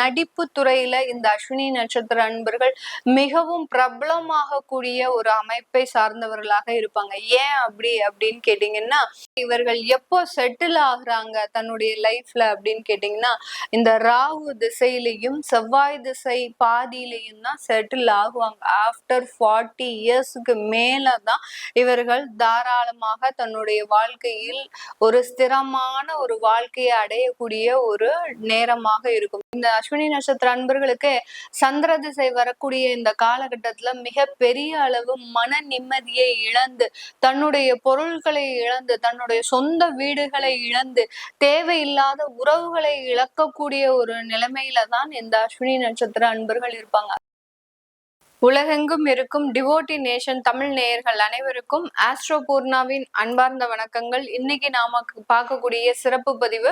நடிப்பு துறையில இந்த அஸ்வினி நட்சத்திர அன்பர்கள் மிகவும் பிரபலமாக கூடிய ஒரு அமைப்பை சார்ந்தவர்களாக இருப்பாங்க. ஏன் அப்படி அப்படின்னு கேட்டீங்கன்னா இவர்கள் எப்போ செட்டில் ஆகுறாங்க தன்னுடைய லைஃப்ல அப்படின்னு கேட்டீங்கன்னா இந்த ராகு திசையிலையும் செவ்வாய் திசை பாதியிலையும் தான் செட்டில் ஆகுவாங்க. ஆஃப்டர் ஃபார்ட்டி இயர்ஸ்க்கு மேலதான் இவர்கள் தாராளமாக தன்னுடைய வாழ்க்கையில் ஒரு ஸ்திரமான ஒரு வாழ்க்கையை அடையக்கூடிய ஒரு நேரமாக இருக்கும். இந்த அஸ்வினி நட்சத்திர அன்பர்களுக்கு சந்திர திசை வரக்கூடிய இந்த காலகட்டத்துல மிக பெரிய அளவு மன நிம்மதியை இழந்து தன்னுடைய பொருள்களை இழந்து தன்னுடைய சொந்த வீடுகளை இழந்து தேவையில்லாத உறவுகளை இழக்கக்கூடிய ஒரு நிலைமையில தான் இந்த அஸ்வினி நட்சத்திர அன்பர்கள் இருப்பாங்க. உலகெங்கும் இருக்கும் டிவோட்டி நேஷன் தமிழ் நேயர்கள் அனைவருக்கும் ஆஸ்ட்ரோ பூர்ணாவின் அன்பார்ந்த வணக்கங்கள். இன்னைக்கு நாம பார்க்கக்கூடிய சிறப்பு பதிவு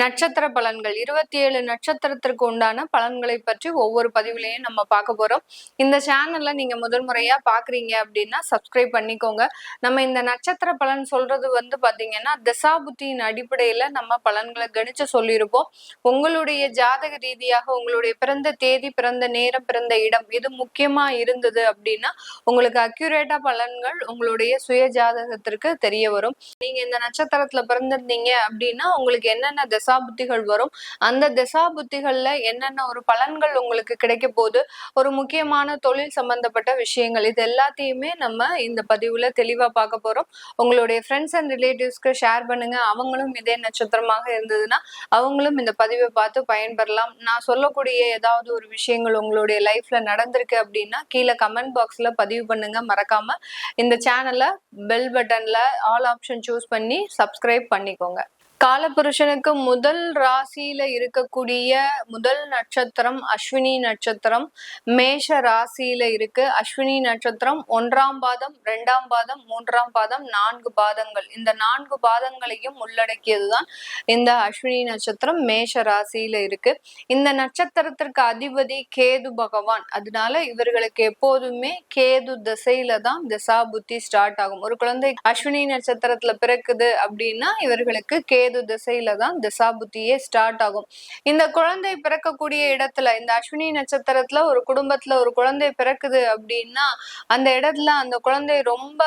நட்சத்திர பலன்கள். இருபத்தி ஏழு நட்சத்திரத்திற்கு உண்டான பலன்களை பற்றி ஒவ்வொரு பதிவுலையும் நம்ம பார்க்க போறோம். இந்த சேனல்ல நீங்க முதல் முறையா பாக்குறீங்க அப்படின்னா சப்ஸ்கிரைப் பண்ணிக்கோங்க. நம்ம இந்த நட்சத்திர பலன் சொல்றது வந்து பாத்தீங்கன்னா தசாபுத்தியின் அடிப்படையில நம்ம பலன்களை கணிச்சு சொல்லியிருப்போம். உங்களுடைய ஜாதக ரீதியாக உங்களுடைய பிறந்த தேதி பிறந்த நேரம் பிறந்த இடம் இது முக்கியமா இருந்தது அப்படின்னா உங்களுக்கு அக்யூரேட்டா பலன்கள் உங்களுடைய சுய ஜாதகத்திற்கு தெரிய வரும். நீங்க இந்த நட்சத்திரத்துல பிறந்திருந்தீங்க அப்படின்னா உங்களுக்கு என்னென்ன தசாபுத்திகள் வரும்? அந்த தசாபுத்திகள்ல என்னென்ன ஒரு பலன்கள் உங்களுக்கு கிடைக்க போகுது? ஒரு முக்கியமான தொழில் சம்பந்தப்பட்ட விஷயங்கள். இது எல்லாத்தையுமே நம்ம இந்த பதிவுல தெளிவா பார்க்க போறோம். உங்களுடைய ஃப்ரெண்ட்ஸ் அண்ட் ரிலேட்டிவ்ஸ்க்கு ஷேர் பண்ணுங்க. அவங்களும் இதே நட்சத்திரமாக இருந்ததுன்னா அவங்களும் இந்த பதிவை பார்த்து பயன்பெறலாம். நான் சொல்லக்கூடிய ஏதாவது ஒரு விஷயங்கள் உங்களுடைய லைஃப்ல நடந்திருக்கு அப்படின்னா கீழே கமெண்ட் பாக்ஸ்ல பதிவு பண்ணுங்க. மறக்காம இந்த சேனலை பெல் பட்டன்ல ஆல் ஆப்ஷன் சூஸ் பண்ணி சப்ஸ்கிரைப் பண்ணிக்கோங்க. காலபுருஷனுக்கு முதல் ராசியில இருக்கக்கூடிய முதல் நட்சத்திரம் அஸ்வினி நட்சத்திரம். மேஷ ராசியில இருக்கு. அஸ்வினி நட்சத்திரம் ஒன்றாம் பாதம் ரெண்டாம் பாதம் மூன்றாம் பாதம் நான்கு பாதங்கள். இந்த நான்கு பாதங்களையும் உள்ளடக்கியதுதான் இந்த அஸ்வினி நட்சத்திரம் மேஷ ராசியில இருக்கு. இந்த நட்சத்திரத்திற்கு அதிபதி கேது பகவான். அதனால இவர்களுக்கு எப்போதுமே கேது திசையில தான் திசா புத்தி ஸ்டார்ட் ஆகும். ஒரு குழந்தை அஸ்வினி நட்சத்திரத்துல பிறக்குது அப்படின்னா இவர்களுக்கு கே கேது திசையில தான் திசாபுத்தியே ஸ்டார்ட் ஆகும். இந்த குழந்தை பிறக்கக்கூடிய இடத்துல இந்த அஸ்வினி நட்சத்திரத்துல ஒரு குடும்பத்துல ஒரு குழந்தை பிறக்குது அப்படின்னா அந்த இடத்துல அந்த குழந்தை ரொம்ப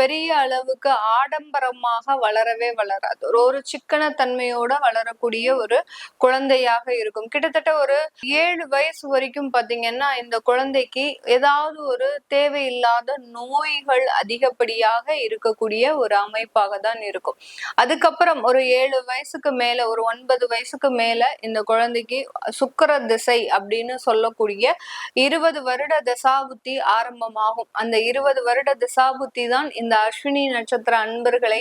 பெரிய அளவுக்கு ஆடம்பரமாக வளரவே வளராது. ஒரு ஒரு சிக்கன தன்மையோட வளரக்கூடிய ஒரு குழந்தையாக இருக்கும். கிட்டத்தட்ட ஒரு ஏழு வயசு வரைக்கும் பாத்தீங்கன்னா இந்த குழந்தைக்கு ஏதாவது ஒரு தேவையில்லாத நோய்கள் அதிகப்படியாக இருக்கக்கூடிய ஒரு அமைப்பாக தான் இருக்கும். அதுக்கப்புறம் ஒரு ஏழு வயசுக்கு மேல ஒரு ஒன்பது வயசுக்கு மேல இந்த குழந்தைக்கு சுக்கர திசை அப்படின்னு சொல்லக்கூடிய இருபது வருட தசாபுத்தி ஆரம்பமாகும். அந்த இருபது வருட தசாபுத்தி தான் இந்த அஸ்வினி நட்சத்திர அன்பர்களை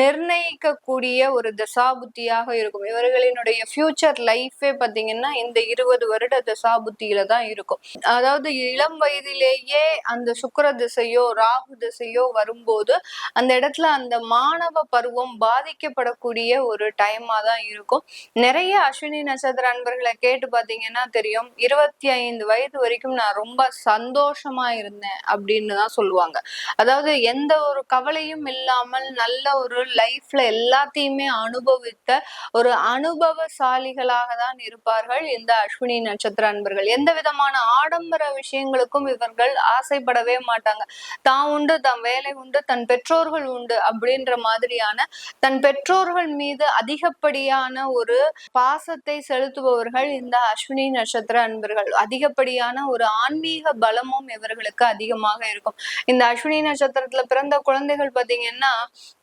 நிர்ணயிக்கக்கூடிய ஒரு தசாபுத்தியாக இருக்கும். இவர்களினுடைய ஃபியூச்சர் லைஃபே பார்த்தீங்கன்னா இந்த இருபது வருட தசாபுத்தியில தான் இருக்கும். அதாவது இளம் வயதிலேயே அந்த சுக்கர திசையோ ராகு திசையோ வரும்போது அந்த இடத்துல அந்த மாணவ பருவம் பாதிக்கப்படக்கூடிய கூடிய ஒரு டைமா தான் இருக்கும். நிறைய அஸ்வினி நட்சத்திர அன்பர்களை கேட்டு பாத்தீங்கன்னா தெரியும். இருபத்தி ஐந்து வயது வரைக்கும் நான் ரொம்ப சந்தோஷமா இருந்தேன் அப்படின்னு தான் சொல்லுவாங்க. அதாவது எந்த ஒரு கவலையும் இல்லாமல் நல்ல ஒரு லைஃப்ல எல்லாத்தையுமே அனுபவித்த ஒரு அனுபவசாலிகளாக தான் இருப்பார்கள் இந்த அஸ்வினி நட்சத்திர அன்பர்கள். எந்த விதமான ஆடம்பர விஷயங்களுக்கும் இவர்கள் ஆசைப்படவே மாட்டாங்க. தான் உண்டு தன் வேலை உண்டு தன் பெற்றோர்கள் உண்டு அப்படின்ற மாதிரியான தன் பெற்றோர்கள் மீது அதிகப்படியான ஒரு பாசத்தை செலுத்துபவர்கள் இந்த அஸ்வினி நட்சத்திர அன்பர்கள். அதிகப்படியான ஒரு ஆன்மீக பலமும் இவர்களுக்கு அதிகமாக இருக்கும். இந்த அஸ்வினி நட்சத்திரத்துல பிறந்த குழந்தைகள் பாத்தீங்கன்னா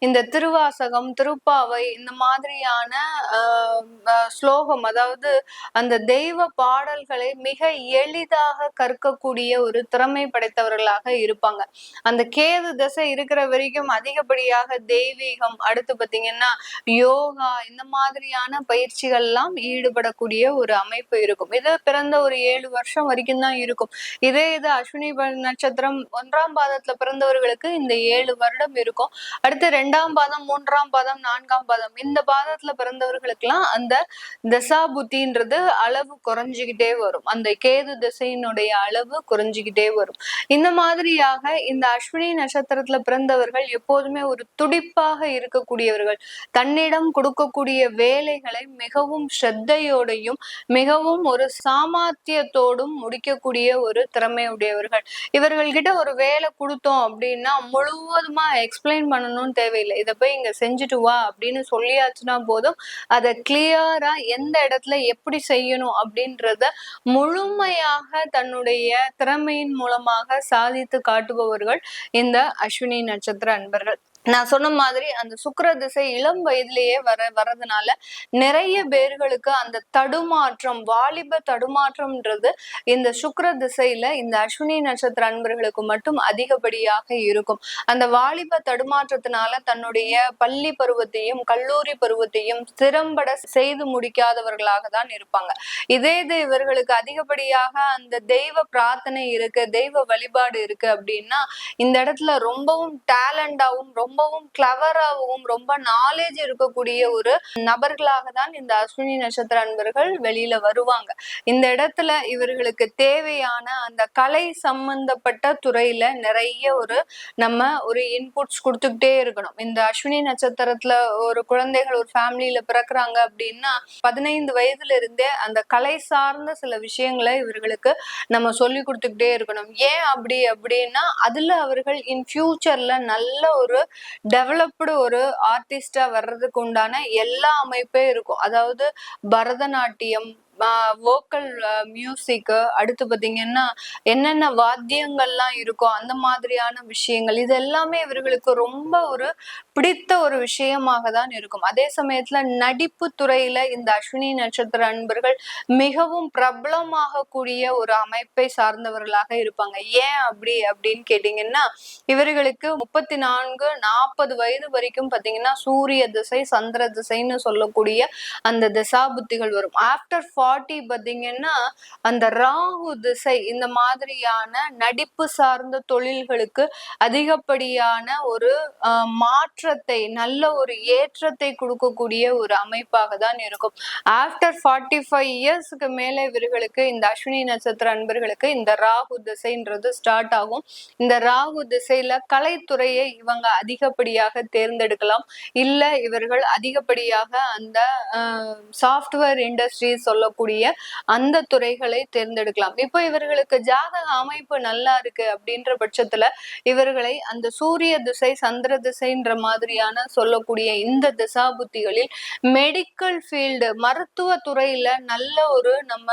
இந்த திருவாசகம் திருப்பாவை இந்த மாதிரியான ஸ்லோகம் அதாவது அந்த தெய்வ பாடல்களை மிக எளிதாக கற்கக்கூடிய ஒரு திறமை படைத்தவர்களாக இருப்பாங்க. அந்த கேது தசை இருக்கிற வரைக்கும் அதிகப்படியாக தெய்வீகம் அடுத்து பாத்தீங்கன்னா யோகா இந்த மாதிரியான பயிற்சிகள் எல்லாம் ஈடுபடக்கூடிய ஒரு அமைப்பு இருக்கும். இது பிறந்த ஒரு ஏழு வருஷம் வரைக்கும் தான் இருக்கும். இதே இது அஸ்வினி நட்சத்திரம் ஒன்றாம் பாதத்துல பிறந்தவர்களுக்கு இந்த ஏழு வருடம் இருக்கும். அடுத்து ரெண்டாம் பாதம் மூன்றாம் பாதம் நான்காம் பாதம் இந்த பாதத்துல பிறந்தவர்களுக்கு எல்லாம் அந்த தசா புத்தின்றது அளவு குறைஞ்சுக்கிட்டே வரும். அந்த கேது திசையினுடைய அளவு குறைஞ்சுக்கிட்டே வரும். இந்த மாதிரியாக இந்த அஸ்வினி நட்சத்திரத்துல பிறந்தவர்கள் எப்போதுமே ஒரு துடிப்பாக இருக்கக்கூடியவர்கள். தன்னிடம் தந்தையிடம் கொடுக்கக்கூடிய வேலைகளை மிகவும் ஸ்ரத்தையோடையும் மிகவும் ஒரு சாமர்த்தியத்தோடும் முடிக்கக்கூடிய ஒரு திறமையுடையவர்கள். இவர்கள் கிட்ட ஒரு வேலை கொடுத்தோம் அப்படின்னா முழுவதுமா எக்ஸ்பிளைன் பண்ணணும்னு தேவையில்லை. இதை போய் இங்க செஞ்சுட்டு வா அப்படின்னு சொல்லியாச்சுன்னா போதும். அதை கிளியரா எந்த இடத்துல எப்படி செய்யணும் அப்படின்றத முழுமையாக தன்னுடைய திறமையின் மூலமாக சாதித்து காட்டுபவர்கள் இந்த அஸ்வினி நட்சத்திர அன்பர்கள். நான் சொன்ன மாதிரி அந்த சுக்கர திசை இளம் வயதிலேயே வர வர்றதுனால நிறைய பேர்களுக்கு அந்த தடுமாற்றம் வாலிப தடுமாற்றம்ன்றது இந்த சுக்கர திசையில இந்த அஸ்வினி நட்சத்திர அன்பர்களுக்கு மட்டும் அதிகப்படியாக இருக்கும். அந்த வாலிப தடுமாற்றத்தினால தன்னுடைய பள்ளி பருவத்தையும் கல்லூரி பருவத்தையும் திறம்பட செய்து முடிக்காதவர்களாக தான் இருப்பாங்க. இதே இது இவர்களுக்கு அதிகப்படியாக அந்த தெய்வ பிரார்த்தனை இருக்கு தெய்வ வழிபாடு இருக்கு அப்படின்னா இந்த இடத்துல ரொம்பவும் டேலண்டாவும் ரொம்ப ரொம்பவும் கிளவராகவும் ரொம்ப நாலேஜ் இருக்கக்கூடிய ஒரு நபர்களாக தான் இந்த அஸ்வினி நட்சத்திர அன்பர்கள் வெளியில வருவாங்க. இந்த இடத்துல இவர்களுக்கு தேவையான அந்த கலை சம்பந்தப்பட்ட துறையில நிறைய ஒரு நம்ம ஒரு இன்புட்ஸ் கொடுத்துக்கிட்டே இருக்கணும். இந்த அஸ்வினி நட்சத்திரத்துல ஒரு குழந்தைகள் ஒரு ஃபேமிலியில பிறக்குறாங்க அப்படின்னா பதினைந்து வயதுல இருந்தே அந்த கலை சார்ந்த சில விஷயங்களை இவர்களுக்கு நம்ம சொல்லி கொடுத்துக்கிட்டே இருக்கணும். ஏன் அப்படி அப்படின்னா அதுல அவர்கள் இன் ஃபியூச்சர்ல நல்ல ஒரு டெவலப்டு ஒரு ஆர்டிஸ்டா வர்றதுக்கு உண்டான எல்லா அமைப்பே இருக்கும். அதாவது பரதநாட்டியம் வோக்கல் மியூசிக்கு அடுத்து பார்த்தீங்கன்னா என்னென்ன வாத்தியங்கள்லாம் இருக்கோ அந்த மாதிரியான விஷயங்கள் இது எல்லாமே இவர்களுக்கு ரொம்ப ஒரு பிடித்த ஒரு விஷயமாக தான் இருக்கும். அதே சமயத்துல நடிப்பு துறையில இந்த அஸ்வினி நட்சத்திர அன்பர்கள் மிகவும் பிரபலமாக கூடிய ஒரு அமைப்பை சார்ந்தவர்களாக இருப்பாங்க. ஏன் அப்படி அப்படின்னு கேட்டீங்கன்னா இவர்களுக்கு முப்பத்தி நான்கு நாற்பது வயது வரைக்கும் பாத்தீங்கன்னா சூரிய திசை சந்திர திசைன்னு சொல்லக்கூடிய அந்த திசா புத்திகள் வரும் ஆஃப்டர் பாட்டி பார்த்தீங்கன்னா அந்த ராகு திசை இந்த மாதிரியான நடிப்பு சார்ந்த தொழில்களுக்கு அதிகப்படியான ஒரு மாற்றத்தை நல்ல ஒரு ஏற்றத்தை கொடுக்கக்கூடிய ஒரு அமைப்பாக தான் இருக்கும். ஆஃப்டர் ஃபார்ட்டி ஃபைவ் இயர்ஸ்க்கு மேலே இவர்களுக்கு இந்த அஸ்வினி நட்சத்திர அன்பர்களுக்கு இந்த ராகு திசைன்றது ஸ்டார்ட் ஆகும். இந்த ராகு திசையில கலைத்துறையை இவங்க அதிகப்படியாக தேர்ந்தெடுக்கலாம். இல்ல இவர்கள் அதிகப்படியாக அந்த சாஃப்ட்வேர் இண்டஸ்ட்ரி சொல்லக்கூடிய அந்த துறைகளை தேர்ந்தெடுக்கலாம். இப்போ இவர்களுக்கு ஜாதக அமைப்பு நல்லா இருக்கு அப்படின்ற பட்சத்துல இவர்களை அந்த சூரிய திசை சந்திர திசைன்ற மாதிரியான சொல்லக்கூடிய இந்த திசா புத்திகளில் மெடிக்கல் ஃபீல்டு மருத்துவ துறையில நல்ல ஒரு நம்ம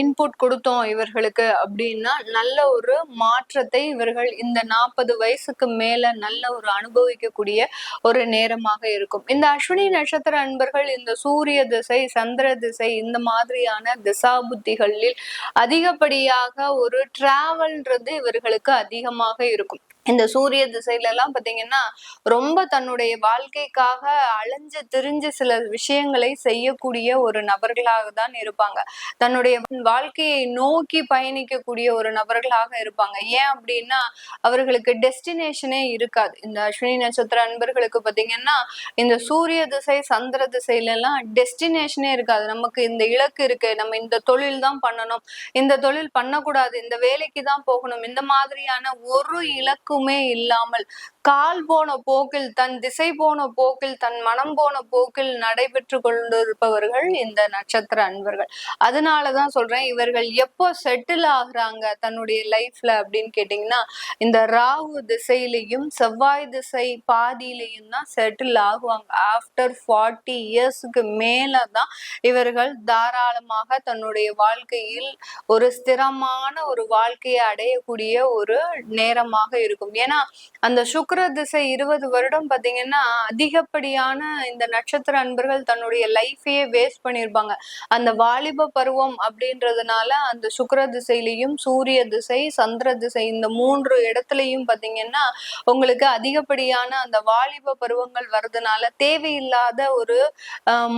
இன்புட் கொடுத்தோம் இவர்களுக்கு அப்படின்னா நல்ல ஒரு மாற்றத்தை இவர்கள் இந்த நாற்பது வயசுக்கு மேல நல்ல ஒரு அனுபவிக்கக்கூடிய ஒரு நேரமாக இருக்கும். இந்த அஸ்வினி நட்சத்திர அன்பர்கள் இந்த சூரிய திசை சந்திர திசை இந்த மாதிரி மாதிரியான திசாபுத்திகளில் அதிகப்படியாக ஒரு டிராவல்ன்றது இவர்களுக்கு அதிகமாக இருக்கும். இந்த சூரிய திசையில எல்லாம் பாத்தீங்கன்னா ரொம்ப தன்னுடைய வாழ்க்கைக்காக அலைஞ்சு திரிஞ்சு சில விஷயங்களை செய்யக்கூடிய ஒரு நபர்களாக தான் இருப்பாங்க. தன்னுடைய வாழ்க்கையை நோக்கி பயணிக்கக்கூடிய ஒரு நபர்களாக இருப்பாங்க. ஏன் அப்படின்னா அவர்களுக்கு டெஸ்டினேஷனே இருக்காது. இந்த அஸ்வினி நட்சத்திர அன்பர்களுக்கு பாத்தீங்கன்னா இந்த சூரிய திசை சந்திர திசையில எல்லாம் டெஸ்டினேஷனே இருக்காது. நமக்கு இந்த இலக்கு இருக்கு. நம்ம இந்த தொழில் தான் பண்ணணும். இந்த தொழில் பண்ணக்கூடாது. இந்த வேலைக்கு தான் போகணும். இந்த மாதிரியான ஒரு இலக்கு எதுவுமே இல்லாமல் கால் போன போக்கில் தன் திசை போன போக்கில் தன் மனம் போன போக்கில் நடைபெற்று கொண்டிருப்பவர்கள் இந்த நட்சத்திர அன்பர்கள். அதனாலதான் சொல்றேன் இவர்கள் எப்போ செட்டில் ஆகுறாங்க தன்னுடைய லைஃப்ல அப்படின்னு கேட்டீங்கன்னா இந்த ராகு திசையிலையும் செவ்வாய் திசை பாதியிலையும் தான் செட்டில் ஆகுவாங்க. ஆஃப்டர் ஃபார்ட்டி இயர்ஸுக்கு மேலதான் இவர்கள் தாராளமாக தன்னுடைய வாழ்க்கையில் ஒரு ஸ்திரமான ஒரு வாழ்க்கையை அடையக்கூடிய ஒரு நேரமாக இருக்கும். ஏன்னா அந்த சுக்கர திசை இருபது வருடம் பாத்தீங்கன்னா அதிகப்படியான இந்த நட்சத்திர அன்பர்கள் தன்னுடைய லைஃபையே வேஸ்ட் பண்ணியிருப்பாங்க அந்த வாலிப பருவம் அப்படின்றதுனால அந்த சுக்கர திசையிலையும் சூரிய திசை சந்திர திசை இந்த மூன்று இடத்துலையும் பாத்தீங்கன்னா உங்களுக்கு அதிகப்படியான அந்த வாலிப பருவங்கள் வர்றதுனால தேவையில்லாத ஒரு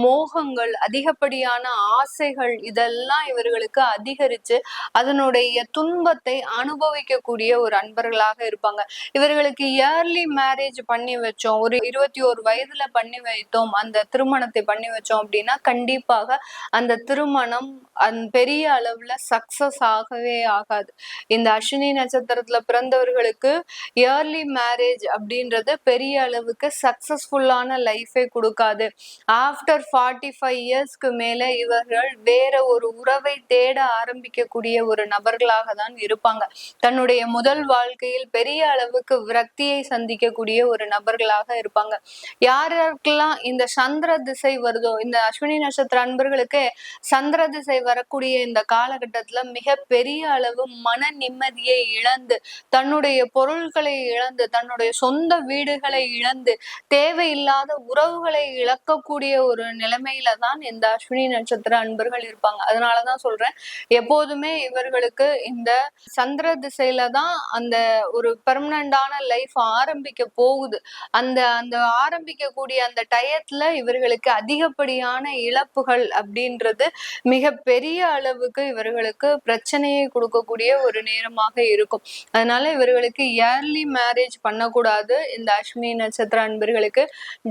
மோகங்கள் அதிகப்படியான ஆசைகள் இதெல்லாம் இவர்களுக்கு அதிகரிச்சு அதனுடைய துன்பத்தை அனுபவிக்கக்கூடிய ஒரு அன்பர்களாக இருப்பாங்க. இருப்பாங்க இவர்களுக்கு இயர்லி மேரேஜ் பண்ணி வச்சோம். ஒரு இருபத்தி ஒரு வயதுல பண்ணி வைத்தோம். அந்த திருமணத்தை பண்ணி வச்சோம் அப்படின்னா கண்டிப்பாக அந்த திருமணம் அந் பெரிய அளவுல சக்சஸ் ஆகவே ஆகாது. இந்த அஸ்வினி நட்சத்திரத்துல பிறந்தவர்களுக்கு இயர்லி மேரேஜ் அப்படின்றது பெரிய அளவுக்கு சக்சஸ்ஃபுல்லான லைஃபே கொடுக்காது. ஆஃப்டர் ஃபார்ட்டி ஃபைவ் இயர்ஸ்க்கு மேல இவர்கள் வேற ஒரு உறவை தேட ஆரம்பிக்கக்கூடிய ஒரு நபர்களாக தான் இருப்பாங்க. தன்னுடைய முதல் வாழ்க்கையில் பெரிய அளவுக்கு விரக்தியை சந்திக்கக்கூடிய ஒரு நபர்களாக இருப்பாங்க. யாருக்கெல்லாம் இந்த சந்திர திசை வருதோ இந்த அஸ்வினி நட்சத்திர அன்பர்களுக்கு சந்திர திசை வரக்கூடிய இந்த காலகட்டத்துல மிக பெரிய அளவு மன நிம்மதியை இழந்து தன்னுடைய பொருள்களை இழந்து தன்னுடைய சொந்த வீடுகளை இழந்து தேவையில்லாத உறவுகளை இழக்கக்கூடிய ஒரு நிலைமையில தான் இந்த அஸ்வினி நட்சத்திர அன்பர்கள் இருப்பாங்க. அதனாலதான் சொல்றேன் எப்போதுமே இவர்களுக்கு இந்த சந்திர திசையில தான் அந்த ஒரு பெர்மனண்டான லைஃப் ஆரம்பிக்க போகுது. அந்த அந்த ஆரம்பிக்கக்கூடிய அந்த டயத்துல இவர்களுக்கு அதிகப்படியான இழப்புகள் அப்படின்றது மிக பெரிய அளவுக்கு இவர்களுக்கு பிரச்சனையை கொடுக்கக்கூடிய ஒரு நேரமாக இருக்கும். அதனால இவர்களுக்கு இயர்லி மேரேஜ் பண்ணக்கூடாது. இந்த அஸ்வினி நட்சத்திர அன்பர்களுக்கு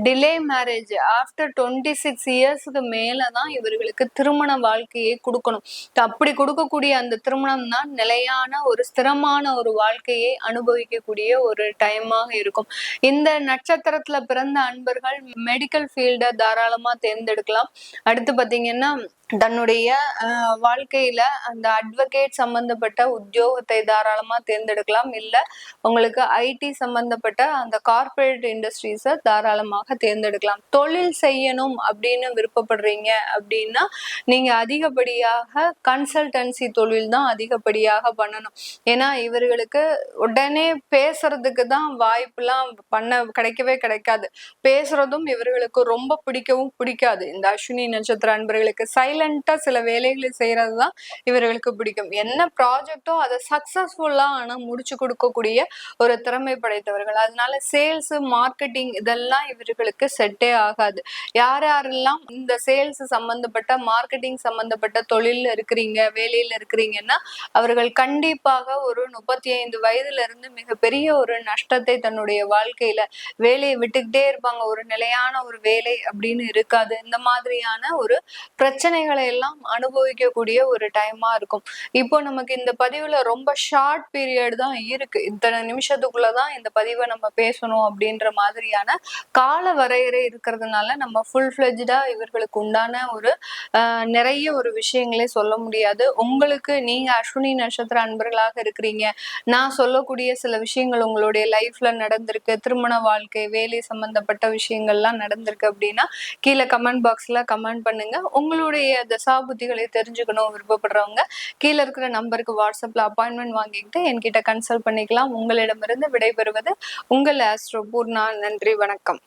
delay marriage after twenty six இயர்ஸ்க்கு மேலே தான் இவர்களுக்கு திருமண வாழ்க்கையை கொடுக்கணும். அப்படி கொடுக்கக்கூடிய அந்த திருமணம் தான் நிலையான ஒரு ஸ்திரமான ஒரு வாழ்க்கையை அனுபவிக்கக்கூடிய ஒரு டைமாக இருக்கும். இந்த நட்சத்திரத்துல பிறந்த அன்பர்கள் மெடிக்கல் ஃபீல்ட தாராளமா தேர்ந்தெடுக்கலாம். அடுத்து பாத்தீங்கன்னா தன்னுடைய வாழ்க்கையில அந்த அட்வொகேட் சம்பந்தப்பட்ட உத்தியோகத்தை தாராளமா தேர்ந்தெடுக்கலாம். இல்ல உங்களுக்கு ஐடி சம்பந்தப்பட்ட அந்த கார்பரேட் இண்டஸ்ட்ரீஸ தாராளமாக தேர்ந்தெடுக்கலாம். தொழில் செய்யணும் அப்படின்னு விருப்பப்படுறீங்க அப்படின்னா நீங்க அதிகப்படியாக கன்சல்டன்சி தொழில் தான் அதிகப்படியாக பண்ணணும். ஏன்னா இவர்களுக்கு உடனே பேசுறதுக்கு தான் வாய்ப்புலாம் பண்ண கிடைக்கவே கிடைக்காது. பேசுறதும் இவர்களுக்கு ரொம்ப பிடிக்கவும் பிடிக்காது. இந்த அஸ்வினி நட்சத்திர அன்பர்களுக்கு சைல் சைலண்டா சில வேலைகளை செய்யறது தான் இவர்களுக்கு பிடிக்கும். என்ன ப்ராஜெக்டோ அதை சக்சஸ்ஃபுல்லா ஆனா முடிச்சு கொடுக்கக்கூடிய ஒரு திறமை படைத்தவர்கள். அதனால சேல்ஸ் மார்க்கெட்டிங் இதெல்லாம் இவர்களுக்கு செட்டே ஆகாது. யார் யாரெல்லாம் இந்த சேல்ஸ் சம்பந்தப்பட்ட மார்க்கெட்டிங் சம்பந்தப்பட்ட தொழில இருக்கிறீங்க வேலையில இருக்கிறீங்கன்னா அவர்கள் கண்டிப்பாக ஒரு முப்பத்தி ஐந்து வயதுல இருந்து மிகப்பெரிய ஒரு நஷ்டத்தை தன்னுடைய வாழ்க்கையில வேலையை விட்டுக்கிட்டே இருப்பாங்க. ஒரு நிலையான ஒரு வேலை அப்படின்னு இருக்காது. இந்த மாதிரியான ஒரு பிரச்சனைகள் பிரச்சனைகளை எல்லாம் அனுபவிக்கக்கூடிய ஒரு டைமா இருக்கும். இப்போ நமக்கு இந்த பதிவுல ரொம்ப ஷார்ட் பீரியட் தான் இருக்கு. இத்தனை நிமிஷத்துக்குள்ளதான் இந்த பதிவை நம்ம பேசணும் அப்படின்ற மாதிரியான கால வரையறை இருக்கிறதுனால நம்ம ஃபுல் ஃபிளெஜ்டா இவர்களுக்கு உண்டான ஒரு நிறைய ஒரு விஷயங்களே சொல்ல முடியாது. உங்களுக்கு நீங்க அஸ்வினி நட்சத்திர அன்பர்களாக இருக்கிறீங்க. நான் சொல்லக்கூடிய சில விஷயங்கள் உங்களுடைய லைஃப்ல நடந்திருக்கு. திருமண வாழ்க்கை வேலை சம்பந்தப்பட்ட விஷயங்கள்லாம் நடந்திருக்கு அப்படின்னா கீழே கமெண்ட் பாக்ஸ்ல கமெண்ட் பண்ணுங்க. உங்களுடைய தசா புத்திகளை தெரிஞ்சுக்கணும் விருப்பப்படுறவங்க கீழே இருக்கிற நம்பருக்கு வாட்ஸ்அப்ல அப்பாயின்மெண்ட் வாங்கிக்கிட்டு என்கிட்ட கன்சல்ட் பண்ணிக்கலாம். உங்களிடமிருந்து விடைபெறுவது உங்கள் ஆஸ்ட்ரோ பூர்ணா. நன்றி வணக்கம்.